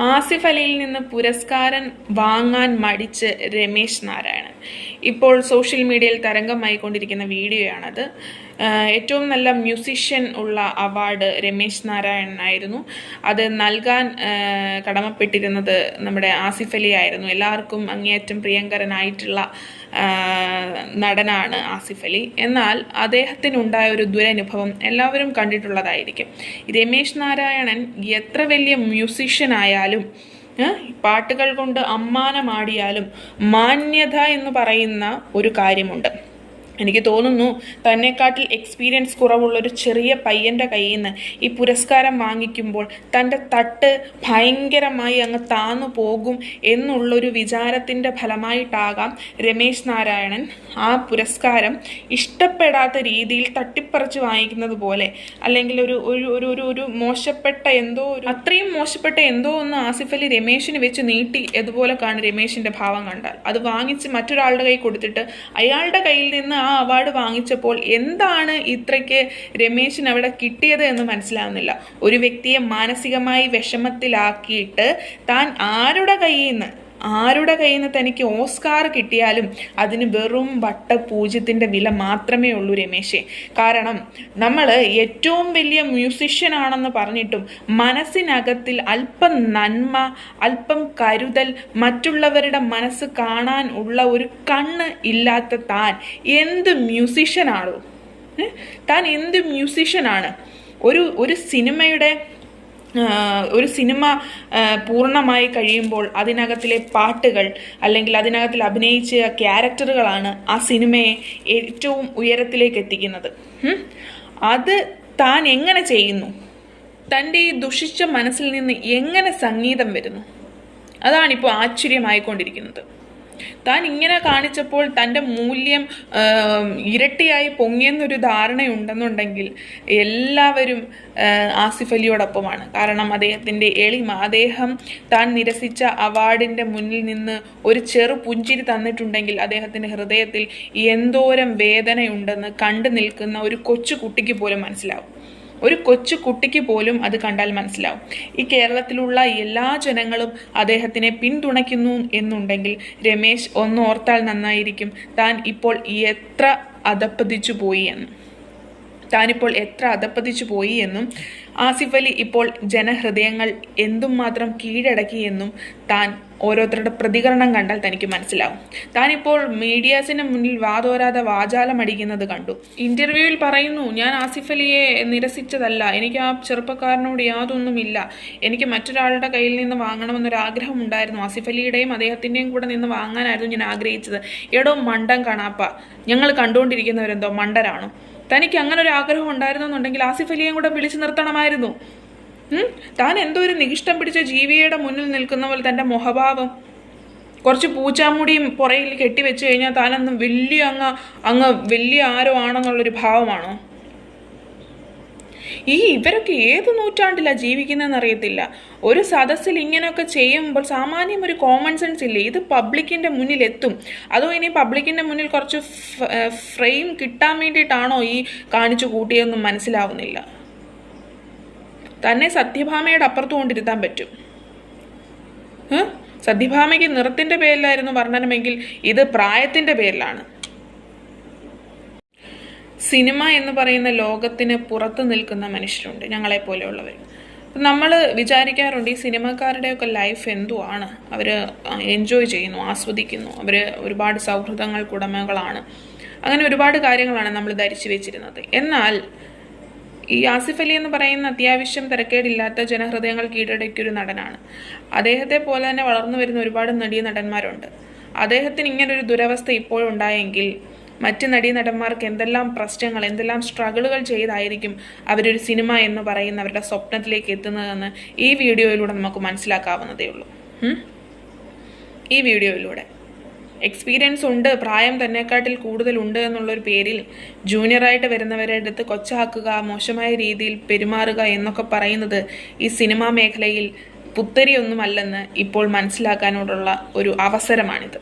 ആസിഫ് അലിയിൽ നിന്ന് പുരസ്കാരം വാങ്ങാൻ മടിച്ച് രമേശ് നാരായണൻ. ഇപ്പോൾ സോഷ്യൽ മീഡിയയിൽ തരംഗമായിക്കൊണ്ടിരിക്കുന്ന വീഡിയോയാണത്. ആഹ് ഏറ്റവും നല്ല മ്യൂസിഷ്യൻ ഉള്ള അവാർഡ് രമേശ് നാരായണനായിരുന്നു അത് നൽകാൻ കടമപ്പെട്ടിരുന്നത് നമ്മുടെ ആസിഫ് അലി ആയിരുന്നു. എല്ലാവർക്കും അങ്ങേയറ്റം പ്രിയങ്കരനായിട്ടുള്ള നടനാണ് ആസിഫ് അലി. എന്നാൽ അദ്ദേഹത്തിനുണ്ടായ ഒരു ദുരനുഭവം എല്ലാവരും കണ്ടിട്ടുള്ളതായിരിക്കും. രമേശ് നാരായണൻ എത്ര വലിയ മ്യൂസിഷ്യൻ ആയാലും പാട്ടുകൾ കൊണ്ട് അമ്മാനമാടിയാലും മാന്യത എന്ന് പറയുന്ന ഒരു കാര്യമുണ്ട്. എനിക്ക് തോന്നുന്നു തന്നെക്കാട്ടിൽ എക്സ്പീരിയൻസ് കുറവുള്ള ഒരു ചെറിയ പയ്യന്റെ കയ്യിൽ നിന്ന് ഈ പുരസ്കാരം വാങ്ങിക്കുമ്പോൾ തന്റെ തട്ട് ഭയങ്കരമായി അങ്ങ് താന്നു പോകും എന്നുള്ളൊരു വിചാരത്തിന്റെ ഫലമായിട്ടാകാം രമേശ് നാരായണൻ ആ പുരസ്കാരം ഇഷ്ടപ്പെടാത്ത രീതിയിൽ തട്ടിപ്പറിച്ച് വാങ്ങിക്കുന്നത് പോലെ അല്ലെങ്കിൽ ഒരു ഒരു ഒരു ഒരു ഒരു മോശപ്പെട്ട എന്തോ ഒരു അത്രയും മോശപ്പെട്ട എന്തോ ഒന്ന് ആസിഫ് അലി രമേശിന് വെച്ച് നീട്ടി അതുപോലെ കാണും രമേശിന്റെ ഭാവം കണ്ടാൽ. അത് വാങ്ങിച്ച് മറ്റൊരാളുടെ കൈ കൊടുത്തിട്ട് അയാളുടെ കയ്യിൽ നിന്ന് ആ അവാർഡ് വാങ്ങിച്ചപ്പോൾ എന്താണ് ഇത്രയ്ക്ക് രമേശിന് അവിടെ കിട്ടിയത് എന്ന് മനസ്സിലാവുന്നില്ല. ഒരു വ്യക്തിയെ മാനസികമായി വിഷമത്തിലാക്കിയിട്ട് താൻ ആരുടെ കയ്യിൽ നിന്ന് ആരുടെ കയ്യിൽ നിന്ന് തനിക്ക് ഓസ്കാർ കിട്ടിയാലും അതിന് വെറും വട്ട പൂജ്യത്തിന്റെ വില മാത്രമേ ഉള്ളൂ രമേശേ. കാരണം നമ്മൾ ഏറ്റവും വലിയ മ്യൂസിഷ്യൻ ആണെന്ന് പറഞ്ഞിട്ടും മനസ്സിനകത്തിൽ അല്പം നന്മ അല്പം കരുതൽ മറ്റുള്ളവരുടെ മനസ്സ് കാണാൻ ഉള്ള ഒരു കണ്ണ് ഇല്ലാത്ത താൻ എന്ത് മ്യൂസിഷ്യനാണോ താൻ എന്ത് മ്യൂസിഷ്യനാണ് ഒരു ഒരു സിനിമയുടെ ഒരു സിനിമ പൂർണമായി കഴിയുമ്പോൾ അതിനകത്തിലെ പാട്ടുകൾ അല്ലെങ്കിൽ അതിനകത്തിൽ അഭിനയിച്ച ക്യാരക്ടറുകളാണ് ആ സിനിമയെ ഏറ്റവും ഉയരത്തിലേക്ക് എത്തിക്കുന്നത്. അത് താൻ എങ്ങനെ ചെയ്യുന്നു? തന്റെ ഈ ദുഷിച്ച മനസ്സിൽ നിന്ന് എങ്ങനെ സംഗീതം വരുന്നു? അതാണിപ്പോൾ ആശ്ചര്യമായിക്കൊണ്ടിരിക്കുന്നത്. താൻ ഇങ്ങനെ കാണിച്ചപ്പോൾ തന്റെ മൂല്യം ഇരട്ടിയായി പൊങ്ങിയെന്നൊരു ധാരണയുണ്ടെന്നുണ്ടെങ്കിൽ എല്ലാവരും ആസിഫ് അലിയോടൊപ്പമാണ്. കാരണം അദ്ദേഹത്തിന്റെ എളിമ അദ്ദേഹം താൻ നിരസിച്ച അവാർഡിന്റെ മുന്നിൽ നിന്ന് ഒരു ചെറു പുഞ്ചിരി തന്നിട്ടുണ്ടെങ്കിൽ അദ്ദേഹത്തിന്റെ ഹൃദയത്തിൽ എന്തോരം വേദനയുണ്ടെന്ന് കണ്ടു നിൽക്കുന്ന ഒരു കൊച്ചു കുട്ടിക്ക് പോലും മനസ്സിലാവും. ഒരു കൊച്ചു കുട്ടിക്ക് പോലും അത് കണ്ടാൽ മനസ്സിലാവും. ഈ കേരളത്തിലുള്ള എല്ലാ ജനങ്ങളും അദ്ദേഹത്തിനെ പിന്തുണയ്ക്കുന്നു എന്നുണ്ടെങ്കിൽ രമേശ് ഒന്ന് ഓർത്താൽ നന്നായിരിക്കും. താൻ ഇപ്പോൾ എത്ര അധപ്പതിച്ചു പോയി എന്ന്. താനിപ്പോൾ എത്ര അധപ്പതിച്ചു പോയി എന്നും ആസിഫ് അലി ഇപ്പോൾ ജനഹൃദയങ്ങൾ എന്തും മാത്രം കീഴടക്കിയെന്നും താൻ ഓരോരുത്തരുടെ പ്രതികരണം കണ്ടാൽ തനിക്ക് മനസ്സിലാവും. താനിപ്പോൾ മീഡിയാസിന് മുന്നിൽ വാതോരാതെ വാചാലം അടിക്കുന്നത് കണ്ടു. ഇന്റർവ്യൂവിൽ പറയുന്നു ഞാൻ ആസിഫ് അലിയെ നിരസിച്ചതല്ല. എനിക്ക് ആ ചെറുപ്പക്കാരനോട് യാതൊന്നുമില്ല. എനിക്ക് മറ്റൊരാളുടെ കയ്യിൽ നിന്ന് വാങ്ങണമെന്നൊരാഗ്രഹം ഉണ്ടായിരുന്നു ആസിഫ് അലിയുടെയും അദ്ദേഹത്തിന്റെയും കൂടെ നിന്ന് വാങ്ങാനായിരുന്നു ഞാൻ ആഗ്രഹിച്ചത്. എടോ മണ്ടം കാണാപ്പ ഞങ്ങൾ കണ്ടുകൊണ്ടിരിക്കുന്നവരെന്തോ മണ്ടരാണോ? തനിക്ക് അങ്ങനെ ഒരു ആഗ്രഹം ഉണ്ടായിരുന്നെന്നുണ്ടെങ്കിൽ ആസിഫ് അലിയെയും കൂടെ വിളിച്ചു നിർത്തണമായിരുന്നു? താൻ എന്തോ ഒരു നികിഷ്ടം പിടിച്ച ജീവിയുടെ മുന്നിൽ നിൽക്കുന്ന പോലെ തന്റെ മുഖഭാവം. കുറച്ച് പൂച്ചാമുടിയും പുറയിൽ കെട്ടിവെച്ച് കഴിഞ്ഞാൽ താനൊന്നും വലിയ അങ്ങ് അങ്ങ് വലിയ ആരോ ആണെന്നുള്ളൊരു ഭാവമാണോ? ഈ ഇവരൊക്കെ ഏത് നൂറ്റാണ്ടിലാ ജീവിക്കുന്നതെന്ന് അറിയത്തില്ല ഒരു സദസ്സിൽ ഇങ്ങനെയൊക്കെ ചെയ്യുമ്പോൾ സാമാന്യം ഒരു കോമൺ സെൻസ് ഇല്ലേ? ഇത് പബ്ലിക്കിന്റെ മുന്നിൽ എത്തും അതോ ഇനി പബ്ലിക്കിന്റെ മുന്നിൽ കുറച്ച് ഫ്രെയിം കിട്ടാൻ വേണ്ടിയിട്ടാണോ ഈ കാണിച്ചു കൂട്ടിയതെന്നും മനസ്സിലാവുന്നില്ല. തന്നെ സത്യഭാമയുടെ അപ്പുറത്ത് കൊണ്ടിരുത്താൻ പറ്റും? സത്യഭാമയ്ക്ക് നിറത്തിന്റെ പേരിലായിരുന്നു വർണനമെങ്കിൽ ഇത് പ്രായത്തിന്റെ പേരിലാണ്. സിനിമ എന്ന് പറയുന്ന ലോകത്തിന് പുറത്ത് നിൽക്കുന്ന മനുഷ്യരുണ്ട് ഞങ്ങളെ പോലെയുള്ളവർ. നമ്മൾ വിചാരിക്കാറുണ്ട് ഈ സിനിമക്കാരുടെയൊക്കെ ലൈഫ് എന്തുവാണ്? അവർ എൻജോയ് ചെയ്യുന്നു ആസ്വദിക്കുന്നു. അവർ ഒരുപാട് സൗഹൃദങ്ങൾക്ക് ഉടമകളാണ്. അങ്ങനെ ഒരുപാട് കാര്യങ്ങളാണ് നമ്മൾ ധരിച്ചു വെച്ചിരുന്നത്. എന്നാൽ ഈ ആസിഫ് അലി എന്ന് പറയുന്ന അത്യാവശ്യം തിരക്കേടില്ലാത്ത ജനഹൃദയങ്ങൾ കീഴടക്കിയൊരു നടനാണ്. അദ്ദേഹത്തെ പോലെ തന്നെ വളർന്നു വരുന്ന ഒരുപാട് നടീ നടന്മാരുണ്ട്. അദ്ദേഹത്തിന് ഇങ്ങനൊരു ദുരവസ്ഥ ഇപ്പോഴുണ്ടായെങ്കിൽ മറ്റ് നടീനടന്മാർക്ക് എന്തെല്ലാം പ്രശ്നങ്ങൾ എന്തെല്ലാം സ്ട്രഗിളുകൾ ചെയ്തായിരിക്കും അവരൊരു സിനിമ എന്ന് പറയുന്ന അവരുടെ സ്വപ്നത്തിലേക്ക് എത്തുന്നതെന്ന് ഈ വീഡിയോയിലൂടെ നമുക്ക് മനസ്സിലാക്കാവുന്നതേ ഉള്ളൂ. ഈ വീഡിയോയിലൂടെ. എക്സ്പീരിയൻസ് ഉണ്ട് പ്രായം തന്നെക്കാട്ടിൽ കൂടുതലുണ്ട് എന്നുള്ളൊരു പേരിൽ ജൂനിയറായിട്ട് വരുന്നവരെ അടുത്ത് കൊച്ചാക്കുക മോശമായ രീതിയിൽ പെരുമാറുക എന്നൊക്കെ പറയുന്നത് ഈ സിനിമാ മേഖലയിൽ പുത്തരിയൊന്നുമല്ലെന്ന് ഇപ്പോൾ മനസ്സിലാക്കാനോടുള്ള ഒരു അവസരമാണിത്.